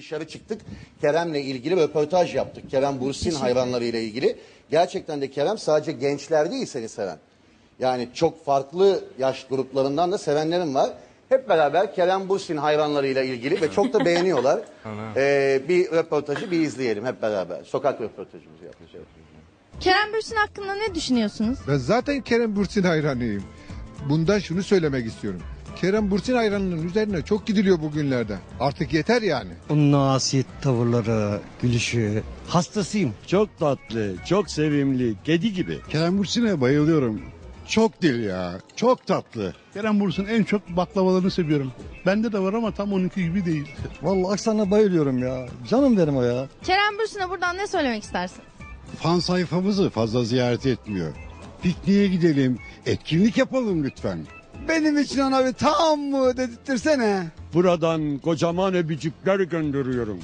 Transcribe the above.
dışarı çıktık. Kerem'le ilgili röportaj yaptık. Kerem Bursin hayranlarıyla ilgili. Gerçekten de Kerem sadece gençler değil seni seven. Yani çok farklı yaş gruplarından da sevenlerim var. Hep beraber Kerem Bursin hayranlarıyla ilgili ve çok da beğeniyorlar. Ee, bir röportajı bir izleyelim hep beraber. Sokak röportajımızı yapacağız. Kerem Bürsin hakkında ne düşünüyorsunuz? Ben zaten Kerem Bursin hayranıyım. Bundan şunu söylemek istiyorum. Kerem Bursin hayranının üzerine çok gidiliyor bugünlerde. Artık yeter yani. Onun nasit tavırları, gülüşü. Hastasıyım. Çok tatlı, çok sevimli, kedi gibi. Kerem Bürsin'e bayılıyorum. Çok dil ya. Çok tatlı. Kerem Bursun en çok baklavalarını seviyorum. Bende de var ama tam onunki gibi değil. Vallahi aksana bayılıyorum ya. Canım benim o ya. Kerem Bürsin'e buradan ne söylemek istersin? Fan sayfamızı fazla ziyaret etmiyor. Pikniğe gidelim, etkinlik yapalım lütfen. Benim için ona bir tam mı dedirtirsene. Buradan kocaman öpücükler gönderiyorum.